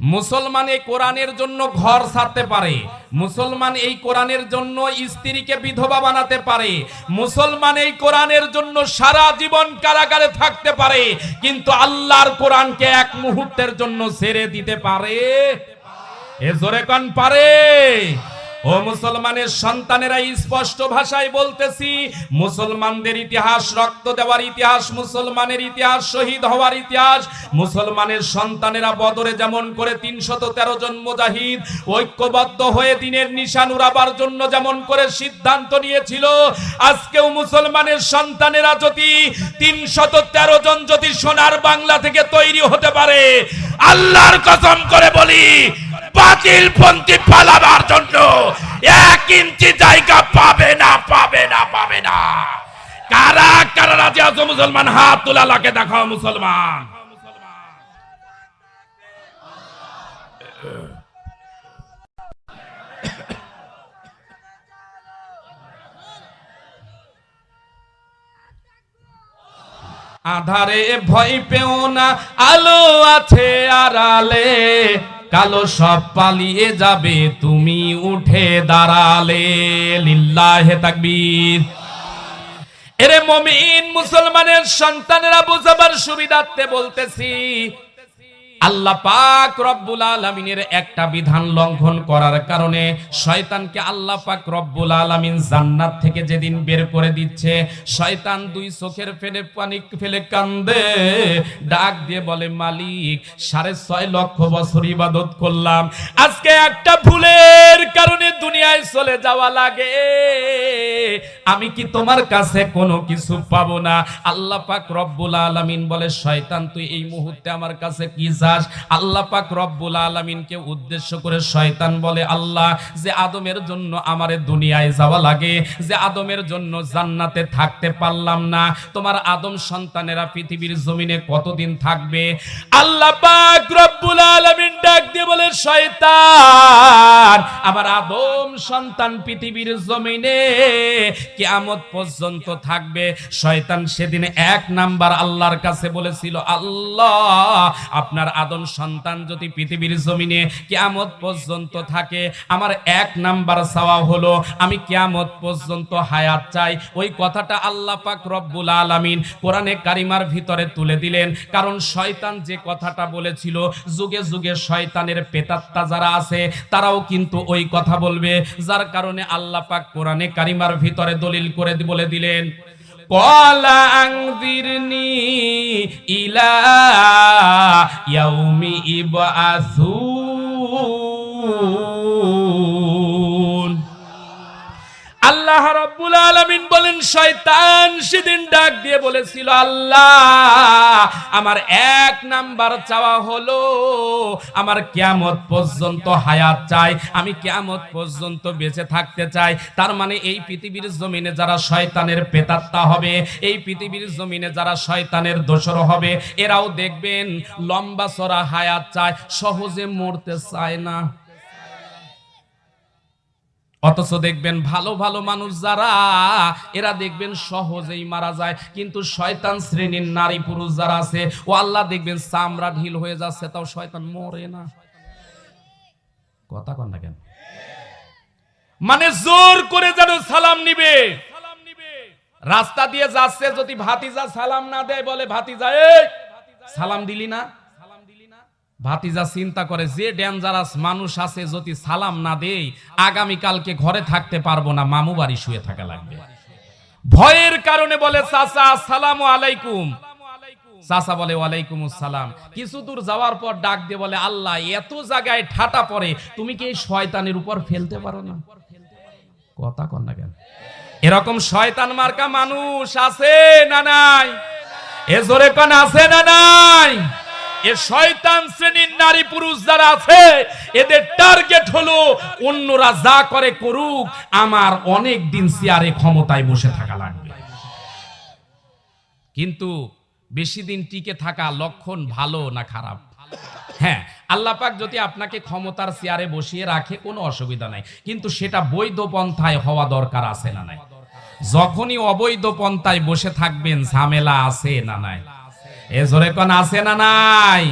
মুসলমান এই কোরআনের জন্য ঘর ছাড়তে পারে। মুসলমান এই কোরআনের জন্য স্ত্রীকে বিধবা বানাতে পারে। মুসলমান এই কোরআনের জন্য সারা জীবন কারাগারে থাকতে পারে। কিন্তু আল্লাহর কোরআনকে এক মুহূর্তের জন্য ছেড়ে দিতে পারে। এ জোরে কন পারে। ও মুসলমানের সন্তানেরা স্পষ্ট ভাষায় বলতেছি, মুসলমানদের ইতিহাস, রক্ত দেওয়ার ইতিহাস, মুসলমানের ইতিহাস, শহীদ হওয়ার ইতিহাস, মুসলমানের সন্তানেরা বদরে যেমন করে তিনশত তেরো জন মুজাহিদ ঐক্যবদ্ধ হয়ে দিনের নিশান উড়াবার জন্য যেমন করে সিদ্ধান্ত নিয়েছিল, আজকেও মুসলমানের সন্তানেরা যদি তিনশত তেরো জন যদি সোনার বাংলা থেকে তৈরি হতে পারে, আল্লাহর কসম করে বলি বাতিল পন্থী পালাবার জন্য এক ইঞ্চি জায়গা পাবে না পাবে না পাবে না। কারা কারা রাজি আছো মুসলমান? হাত তোলা লাগে দেখাও মুসলমান। আধারে ভয় পেও না, আলো আছে আড়ালে, কালো সব পালিয়ে যাবে, তুমি উঠে দাঁড়ালে, লিল্লাহে তাকবীর। এরে মমিন মুসলমানের সন্তানেরা বোঝাবার সুবিধার্থে বলতেছি আল্লাহ পাক রব্বুল আলামিনের একটা বিধান লঙ্ঘন করার কারণে শয়তানকে আল্লাহ পাক রব্বুল আলামিন জান্নাত থেকে যেদিন বের করে দিচ্ছে, শয়তান দুই চোখের ফেলে পানি ফেলে কান্দে, ডাক দিয়ে বলে, মালিক, সাড়ে ছয় লক্ষ বছর ইবাদত করলাম। আজকে একটা ভুলের কারণে দুনিয়ায় চলে যাওয়া লাগে। আমি কি তোমার কাছে কোনো কিছু পাবো না? আল্লাহ পাক রব্বুল আলামিন বলে, শয়তান, তুই এই মুহূর্তে আমার কাছে কি চাস আল্লাহ পাক রব্বুল আলামিনকে উদ্দেশ্য করে শয়তান বলে, আল্লাহ, যে আদমের জন্য আমারে দুনিয়ায় যাওয়া লাগে, যে আদমের জন্য জান্নাতে থাকতে পারলাম না, তোমার আদম সন্তানেরা পৃথিবীর জমিনে কতদিন থাকবে? আল্লাহ পাক রব্বুল আলামিন ডাক দিয়ে বলে, শয়তান, আমার আদম সন্তান পৃথিবীর জমিনে কিয়ামত পর্যন্ত থাকবে। শয়তান সেদিন এক নাম্বার আল্লাহর কাছে বলেছিল, আল্লাহ, আপনার আদম সন্তান যদি পৃথিবীর জমিনে কিয়ামত পর্যন্ত থাকে, আমার এক নাম্বার চাওয়া হলো, আমি কিয়ামত পর্যন্ত হায়াত চাই। ওই কথাটা আল্লাহ পাক রব্বুল আলামিন কোরআনে কারিমার ভিতরে তুলে দিলেন। কারণ শয়তান যে কথাটা বলেছিল, যুগে যুগে শয়তানের পেতাত্তা যারা আছে, তারাও কিন্তু ওই কথা বলবে। যার কারণে আল্লাহ পাক কোরআনে কারিমার ভিতরে দলিল করে বলে দিলেন। কলা আংদিরনি ইলা ইয়াউমি ইবআসুন আল্লাহ রাব্বুল আলামিন বলেন, শয়তান সেদিন ডাক দিয়ে বলেছিল, আল্লাহ, আমার এক নাম্বার চাওয়া হলো, আমার কিয়ামত পর্যন্ত হায়াত চাই, আমি কিয়ামত পর্যন্ত বেঁচে থাকতে চাই। তার মানে এই পৃথিবীর জমিনে যারা শয়তানের পেতাত্তা হবে, এই পৃথিবীর জমিনে যারা শয়তানের দোসর হবে, এরাও দেখবেন লম্বা চড়া হায়াত চায়, সহজে মরতে চায় না। অথচ দেখবেন ভালো ভালো মানুষ যারা, এরা দেখবেন সহজেই মারা যায়। কিন্তু শয়তান শ্রেণির নারী পুরুষ যারা আছে, ও আল্লাহ দেখবেন চামড়া ঢিল হয়ে যাচ্ছে, তাও শয়তান মরে না। কথা কন না কেন? মানে জোর করে যেন সালাম নিবে। রাস্তা দিয়ে যাচ্ছে, যদি ভাতিজা সালাম না দেয়, বলে, ভাতিজা সালাম দিলি না? ভাতিজা চিন্তা করে, যে ডেঞ্জারাস মানুষ আছে যদি সালাম না দেই আগামী কালকে ঘরে থাকতে পারব না, মামু বাড়ি শুয়ে থাকা লাগবে। ভয়ের কারণে বলে, চাচা, আসসালামু আলাইকুম। চাচা বলে, ওয়ালাইকুম আসসালাম। কিছু দূর যাওয়ার পর ডাক দিয়ে বলে, আল্লাহ, এত জায়গায় ঠাটা পড়ে, তুমি কি এই শয়তানের উপর ফেলতে পারো না? কথা কন না কেন? এরকম শয়তান মার্কা মানুষ আছে না নাই? এ জোরে কন, আছে না নাই? এ লক্ষণ ভালো না খারাপ? হ্যাঁ যদি আপনাকে ক্ষমতার চেয়ারে বসিয়ে রাখে, কোনো অসুবিধা নাই। কিন্তু সেটা বৈধ পন্থায় হওয়া দরকার আছে না নাই? যখনই অবৈধ পন্থায় বসে থাকবেন, ঝামেলা আছে না নাই? এ জোরে কোন আছে না নাই?